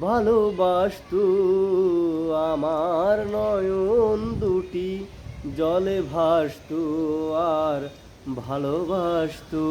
ভালোবাসতো আমার নয়ন দুটি জলে ভাসতু আর ভালোবাসতো।